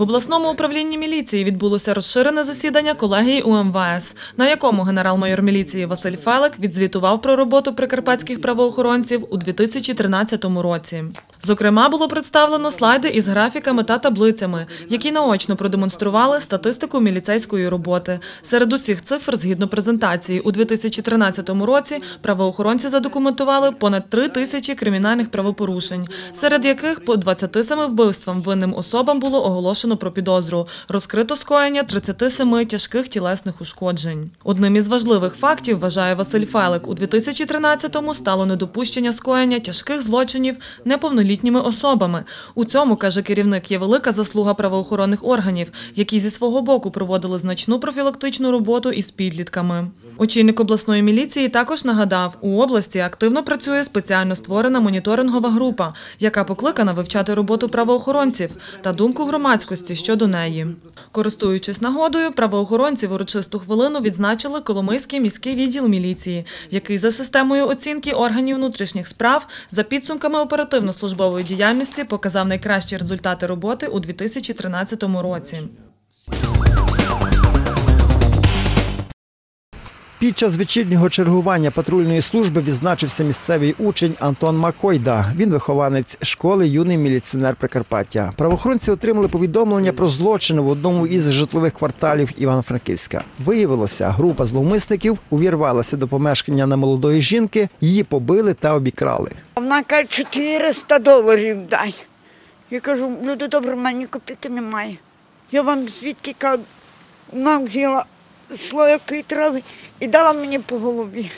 В обласному управлінні міліції відбулося розширене засідання колегії УМВС, на якому генерал-майор міліції Василь Фелек відзвітував про роботу прикарпатських правоохоронців у 2013 році. Зокрема, було представлено слайди із графіками та таблицями, які наочно продемонстрували статистику міліцейської роботи. Серед усіх цифр, згідно презентації, у 2013 році правоохоронці задокументували понад 3 тисячі кримінальних правопорушень, серед яких по 27 вбивствам винним особам було оголошено про підозру. Розкрито скоєння 37 тяжких тілесних ушкоджень. Одним із важливих фактів, вважає Василь Фелик, у 2013-му стало недопущення скоєння тяжких злочинів неповнолітніми особами. У цьому, каже керівник, є велика заслуга правоохоронних органів, які зі свого боку проводили значну профілактичну роботу із підлітками. Очільник обласної міліції також нагадав, у області активно працює спеціально створена моніторингова група, яка покликана вивчати роботу правоохоронців та думку громадськості щодо неї. Користуючись нагодою, правоохоронці в урочисту хвилину відзначили Коломийський міський відділ міліції, який за системою оцінки органів внутрішніх справ за підсумками оперативно-службової діяльності показав найкращі результати роботи у 2013 році. Під час вечірнього чергування патрульної служби відзначився місцевий учень Антон Макойда. Він вихованець школи юний міліціонер Прикарпаття. Правоохоронці отримали повідомлення про злочин в одному із житлових кварталів Івано-Франківська. Виявилося, група зловмисників увірвалася до помешкання на молодої жінки, її побили та обікрали. Вона каже, 400 доларів дай. Я кажу, люди добре, в мене копійки немає. Я вам звідки кажу, вона взяла слоєкої трави і дала мені по голові.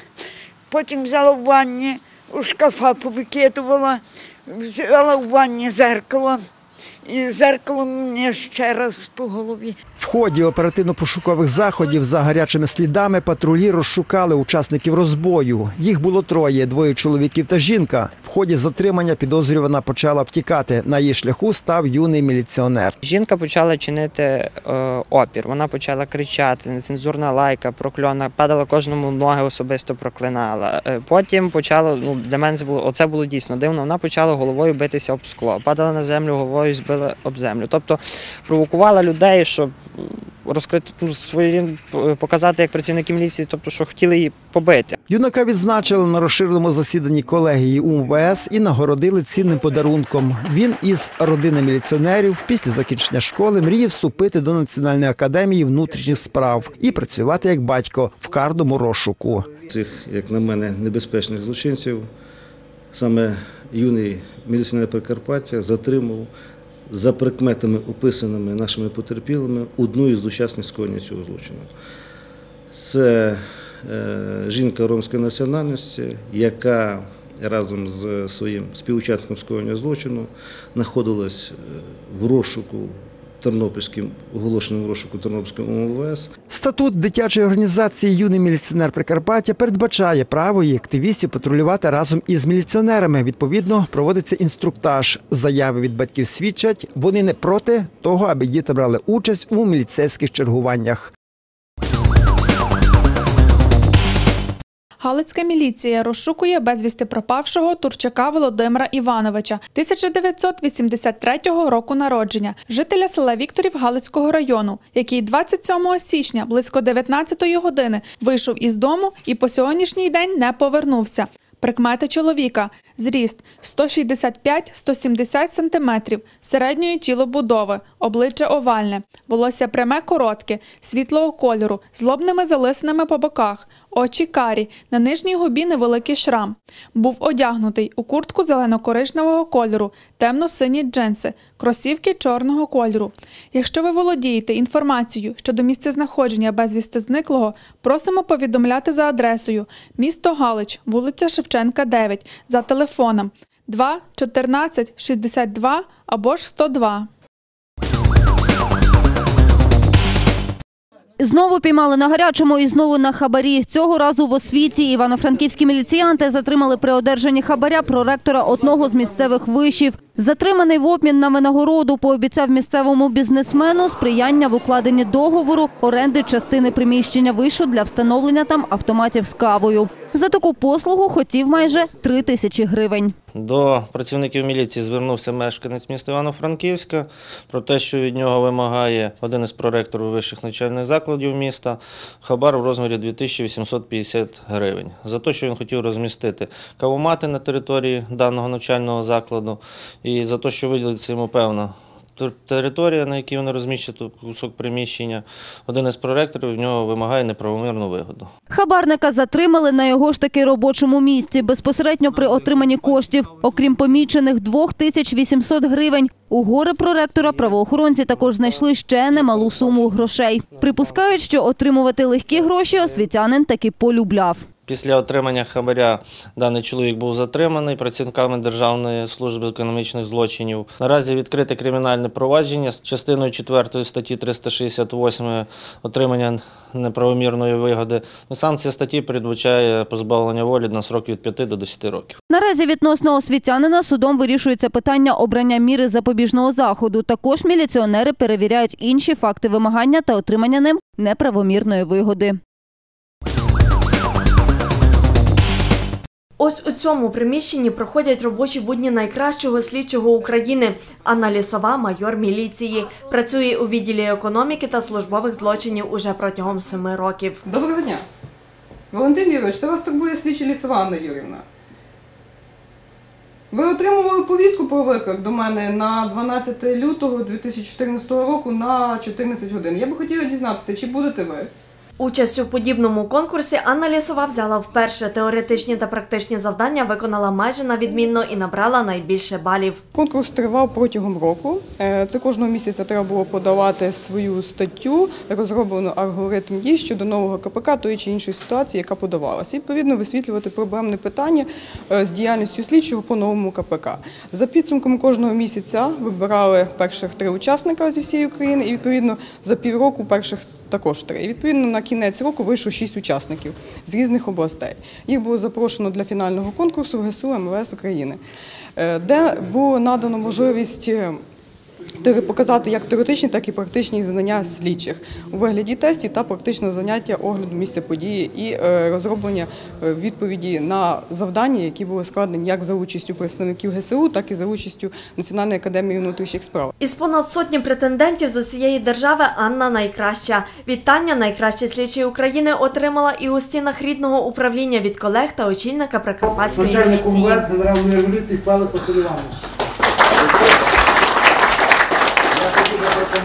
Потім взяла в ванні, у шкафа повикидувала, взяла в ванні зеркало. І зеркало мені ще раз по голові. В ході оперативно-пошукових заходів за гарячими слідами патрулі розшукали учасників розбою. Їх було троє: двоє чоловіків та жінка. В ході затримання підозрювана почала втікати. На її шляху став юний міліціонер. Жінка почала чинити е, опір. Вона почала кричати, нецензурна лайка, прокльона, падала кожному ноги, особисто проклинала. Е, потім почала, ну для мене це було оце було дійсно дивно. Вона почала головою битися об скло, падала на землю, головою збила об землю. Тобто провокувала людей, щоб розкрити ну, свої показати як працівники міліції, тобто що хотіли її побити. Юнака відзначили на розширеному засіданні колегії УМВС і нагородили цінним подарунком. Він із родини міліціонерів після закінчення школи мріє вступити до Національної академії внутрішніх справ і працювати як батько в кардому розшуку. Цих, як на мене, небезпечних злочинців саме юний міліціонер Прикарпаття затримав за прикметами, описаними нашими потерпілими, одну із учасниць скоєння цього злочину. Це е, жінка ромської національності, яка разом з своїм співучасником скоєння злочину знаходилась е, в розшуку Тернопільським, оголошеному розшуку Тернопільським ОМВС. Статут дитячої організації Юний міліціонер Прикарпаття передбачає право її активістів патрулювати разом із міліціонерами. Відповідно, проводиться інструктаж. Заяви від батьків свідчать, вони не проти того, аби діти брали участь у міліцейських чергуваннях. Галицька міліція розшукує безвісти пропавшого Турчака Володимира Івановича, 1983 року народження, жителя села Вікторів Галицького району, який 27 січня близько 19 години вийшов із дому і по сьогоднішній день не повернувся. Прикмети чоловіка. Зріст 165-170 см, середньої тілобудови, обличчя овальне, волосся пряме коротке, світлого кольору, з лобними залисинами по боках, очі карі, на нижній губі невеликий шрам. Був одягнутий у куртку зелено-коричневого кольору, темно-сині джинси, кросівки чорного кольору. Якщо ви володієте інформацією щодо місцезнаходження безвісти зниклого, просимо повідомляти за адресою місто Галич, вулиця Шевченка, 9, за телефоном 2 14 62 або ж 102. Знову піймали на гарячому і знову на хабарі. Цього разу в освіті івано-франківські міліціянти затримали при одержанні хабаря проректора одного з місцевих вишів. Затриманий в обмін на винагороду пообіцяв місцевому бізнесмену сприяння в укладенні договору оренди частини приміщення вишу для встановлення там автоматів з кавою. За таку послугу хотів майже три тисячі гривень. До працівників міліції звернувся мешканець міста Івано-Франківська про те, що від нього вимагає один із проректорів вищих навчальних закладів міста хабар у розмірі 2850 гривень. За те, що він хотів розмістити кавомати на території даного навчального закладу, і за те, що виділиться йому певна територія, на якій вони розміщують кусок приміщення. Один із проректорів в нього вимагає неправомірну вигоду. Хабарника затримали на його ж таки робочому місці, безпосередньо при отриманні коштів. Окрім помічених 2800 гривень, у гори проректора правоохоронці також знайшли ще немалу суму грошей. Припускають, що отримувати легкі гроші освітянин таки полюбляв. Після отримання хабаря даний чоловік був затриманий працівниками Державної служби економічних злочинів. Наразі відкрите кримінальне провадження з частиною 4 статті 368 отримання неправомірної вигоди. Санкція статті передбачає позбавлення волі на срок від 5 до 10 років. Наразі відносно освітянина судом вирішується питання обрання міри запобіжного заходу. Також міліціонери перевіряють інші факти вимагання та отримання ним неправомірної вигоди. Ось у цьому приміщенні проходять робочі будні найкращого слідчого України Анна Лісова, майор міліції. Працює у відділі економіки та службових злочинів уже протягом семи років. Доброго дня. Валентин Юрійович, це вас турбує слідча лісова Анна Юрівна. Ви отримували повістку про виклик до мене на 12 лютого 2014 року на 14 годин. Я би хотіла дізнатися, чи будете ви? Участь у подібному конкурсі Анна Лісова взяла вперше. Теоретичні та практичні завдання виконала майже на відмінно і набрала найбільше балів. Конкурс тривав протягом року. Е, Це кожного місяця треба було подавати свою статтю, розроблену алгоритм дій щодо нового КПК тої чи іншої ситуації, яка подавалася. І, відповідно, висвітлювати проблемне питання е, з діяльністю слідчого по новому КПК. За підсумками кожного місяця вибирали перших три учасника зі всієї України, і відповідно за півроку перших також три. Відповідно на кінець року вийшло шість учасників з різних областей. Їх було запрошено для фінального конкурсу в ГСУ МВС України, е, де було надано можливість. Показати як теоретичні, так і практичні знання слідчих у вигляді тестів та практичного заняття огляду місця події і е, розроблення е, відповіді на завдання, які були складені як за участю представників ГСУ, так і за участю Національної академії внутрішніх справ. Із понад сотні претендентів з усієї держави Анна найкраща. Вітання найкращий слідчий України отримала і у стінах рідного управління від колег та очільника Прикарпатської Начальник міліції. УМВС генеральної революції Павлик Василь Іванович.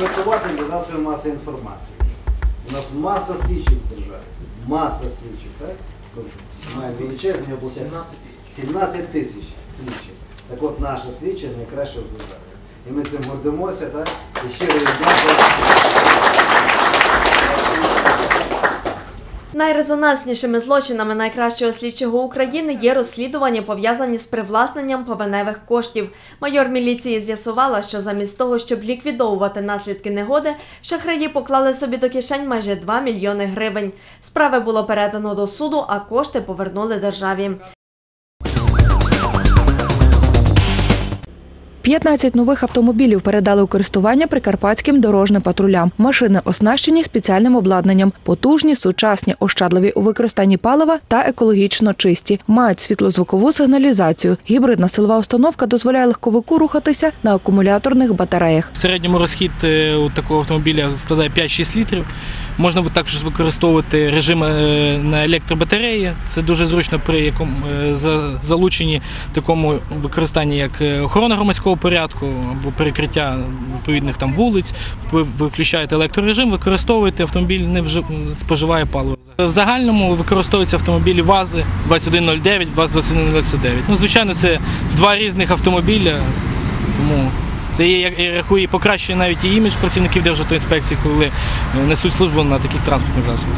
Хотів для засобів маси інформації. У нас маса слідчих в державі. Маса слідчих, так? Має величезні області. 17 тисяч слідчих. Так от наша слідча найкраща в державі. І ми цим гордимося, так? І щиро віддячуємо. Найрезонанснішими злочинами найкращого слідчого України є розслідування, пов'язані з привласненням повеневих коштів. Майор міліції з'ясувала, що замість того, щоб ліквідовувати наслідки негоди, шахраї поклали собі до кишень майже 2 мільйони гривень. Справи було передано до суду, а кошти повернули державі. 15 нових автомобілів передали у користування прикарпатським дорожним патрулям. Машини оснащені спеціальним обладнанням, потужні, сучасні, ощадливі у використанні палива та екологічно чисті. Мають світлозвукову сигналізацію. Гібридна силова установка дозволяє легковику рухатися на акумуляторних батареях. В середньому розхід е, у такого автомобіля складає 5-6 літрів. Можна також використовувати режим е, на електробатареї. Це дуже зручно при якому е, залученні такому використанні, як охорона громадського порядку або перекриття відповідних там вулиць. Ви включаєте електрорежим, використовуєте автомобіль, не вжи- споживає паливо. В загальному використовуються автомобілі ВАЗи 2109, ВАЗ 2199. Ну, звичайно, це два різних автомобіля, тому це є, я рахую, покращує навіть і імідж працівників Державтоінспекції, коли е, несуть службу на таких транспортних засобах.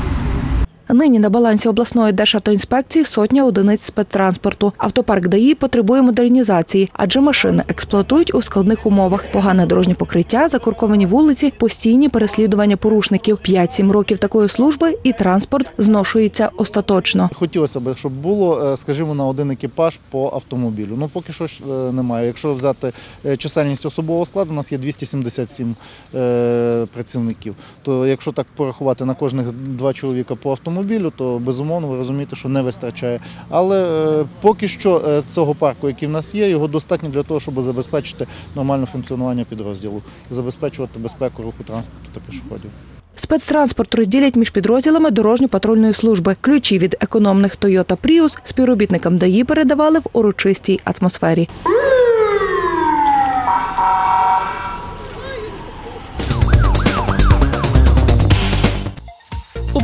Нині на балансі обласної державтоінспекції сотня одиниць спецтранспорту. Автопарк ДАІ потребує модернізації, адже машини експлуатують у складних умовах. Погане дорожнє покриття, закурковані вулиці, постійні переслідування порушників. 5-7 років такої служби і транспорт зношується остаточно. Хотілося б, щоб було, е, скажімо, на один екіпаж по автомобілю. Ну поки що е, немає. Якщо взяти е, чисельність особового складу, у нас є 277 е, працівників. То якщо так порахувати на кожних два чоловіка по автомобілю, автомобілю, то безумовно ви розумієте, що не вистачає. Але е, поки що е, цього парку, який в нас є, його достатньо для того, щоб забезпечити нормальне функціонування підрозділу, забезпечувати безпеку руху транспорту та пішоходів. Спецтранспорт розділять між підрозділами дорожньо-патрульної служби. Ключі від економних Toyota Prius співробітникам ДАІ передавали в урочистій атмосфері.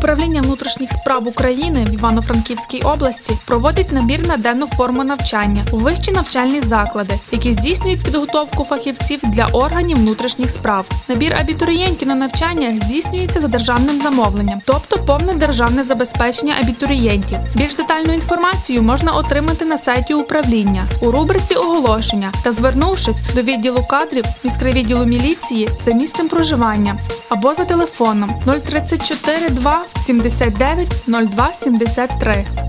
Управління внутрішніх справ України в Івано-Франківській області проводить набір на денну форму навчання у вищі навчальні заклади, які здійснюють підготовку фахівців для органів внутрішніх справ. Набір абітурієнтів на навчання здійснюється за державним замовленням, тобто повне державне забезпечення абітурієнтів. Більш детальну інформацію можна отримати на сайті управління у рубриці оголошення та звернувшись до відділу кадрів міськрайвідділу міліції за місцем проживання або за телефоном 034 2 79 02 73.